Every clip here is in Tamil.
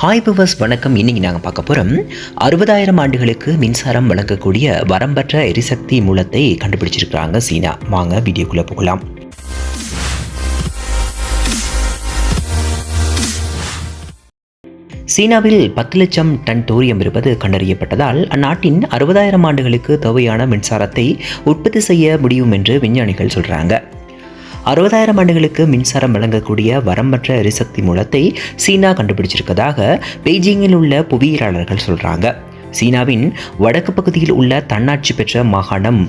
ஹாய் பிவர்ஸ் வணக்கம். இன்னைக்கு நாங்கள் பார்க்க போகிறோம் அறுபதாயிரம் ஆண்டுகளுக்கு மின்சாரம் வழங்கக்கூடிய வரம்பற்ற எரிசக்தி மூலத்தை கண்டுபிடிச்சிருக்கிறாங்க சீனா. வாங்க வீடியோக்குள்ளே போகலாம். சீனாவில் பத்து லட்சம் டன் தோரியம் இருப்பது கண்டறியப்பட்டதால் அந்நாட்டின் அறுபதாயிரம் ஆண்டுகளுக்கு தேவையான மின்சாரத்தை உற்பத்தி செய்ய முடியும் என்று விஞ்ஞானிகள் சொல்கிறாங்க அறுபதாயிரம் ஆண்டுகளுக்கு மின்சாரம் வழங்கக்கூடிய வரம்பற்ற எரிசக்தி மூலத்தை சீனா கண்டுபிடிச்சிருக்கதாக பெய்ஜிங்கில் உள்ள புவியியலாளர்கள் சொல்கிறாங்க சீனாவின் வடக்கு பகுதியில் உள்ள தன்னாட்சி பெற்ற மாகாணம்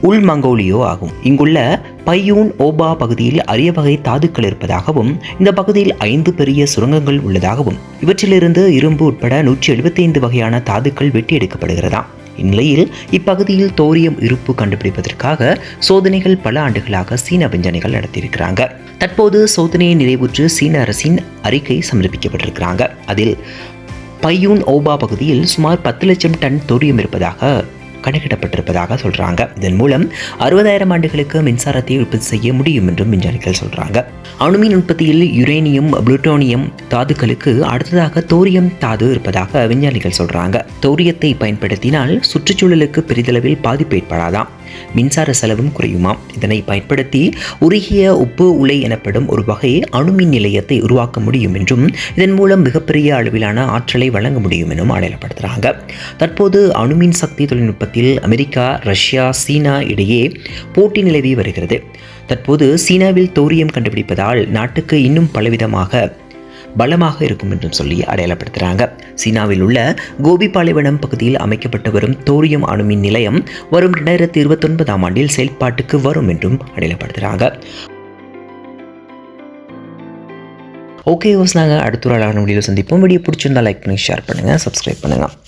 உள் மங்கோலியோ ஆகும். இங்குள்ள பையூன் ஓபா பகுதியில் அரிய வகை தாதுக்கள் இருப்பதாகவும் இந்த பகுதியில் ஐந்து பெரிய சுரங்கங்கள் உள்ளதாகவும் இவற்றிலிருந்து இரும்பு உட்பட நூற்றி எழுபத்தைந்து வகையான தாதுக்கள் வெட்டி எடுக்கப்படுகிறதாம் இந்நிலையில் இப்பகுதியில் தோரியம் இருப்பு கண்டுபிடிப்பதற்காக சோதனைகள் பல ஆண்டுகளாக சீன விஞ்ஞானிகள் நடத்தியிருக்கிறாங்க. தற்போது சோதனையை நிறைவுற்று சீன அரசின் அறிக்கை சமர்ப்பிக்கப்பட்டிருக்கிறாங்க. அதில் பையூன் ஓபா பகுதியில் சுமார் பத்து லட்சம் டன் தோரியம் இருப்பதாக கணக்கிடப்பட்டிருப்பதாக சொல்றாங்க. இதன் மூலம் அறுபதாயிரம் ஆண்டுகளுக்கு மின்சாரத்தை உற்பத்தி செய்ய முடியும் என்றும் விஞ்ஞானிகள் சொல்றாங்க. அணுமின் உற்பத்தியில் யுரேனியம் புளுட்டோனியம் தாதுக்களுக்கு அடுத்ததாக தோரியம் தாது இருப்பதாக விஞ்ஞானிகள் சொல்றாங்க. தோரியத்தை பயன்படுத்தினால் சுற்றுச்சூழலுக்கு பெரிதளவில் பாதிப்பு ஏற்படாதாம் மின்சார செலவும் குறையுமாம் இதனை பயன்படுத்தி உருகிய உப்பு உலை எனப்படும் ஒரு வகை அணுமின் நிலையத்தை உருவாக்க முடியும் என்றும் இதன் மூலம் மிகப்பெரிய அளவிலான ஆற்றலை வழங்க முடியும் எனவும் அடையாளப்படுத்துகிறாங்க தற்போது அணுமின் சக்தி தொழில்நுட்பத்தில் அமெரிக்கா ரஷ்யா சீனா இடையே போட்டி நிலவி வருகிறது. தற்போது சீனாவில் தோரியம் கண்டுபிடிப்பதால் நாட்டுக்கு இன்னும் பலவிதமாக பலமாக இருக்கும் என்றும் சொல்லி அடையாளப்படுத்துகிறாங்க சீனாவில் உள்ள கோபி பாலைவனம் பகுதியில் அமைக்கப்பட்டு வரும் தோரியம் அணுமின் நிலையம் வரும் ரெண்டாயிரத்தி இருபத்தொன்பதாம் ஆண்டில் செயல்பாட்டுக்கு வரும் என்றும் அடையாளப்படுத்துகிறாங்க ஓகே வாஸ் நாங்கள் அடுத்த ஒரு அழகான வீடியோ சந்திப்போம். வீடியோ பிடிச்சிருந்தா லைக் பண்ணி ஷேர் பண்ணுங்கள் சப்ஸ்கிரைப் பண்ணுங்கள்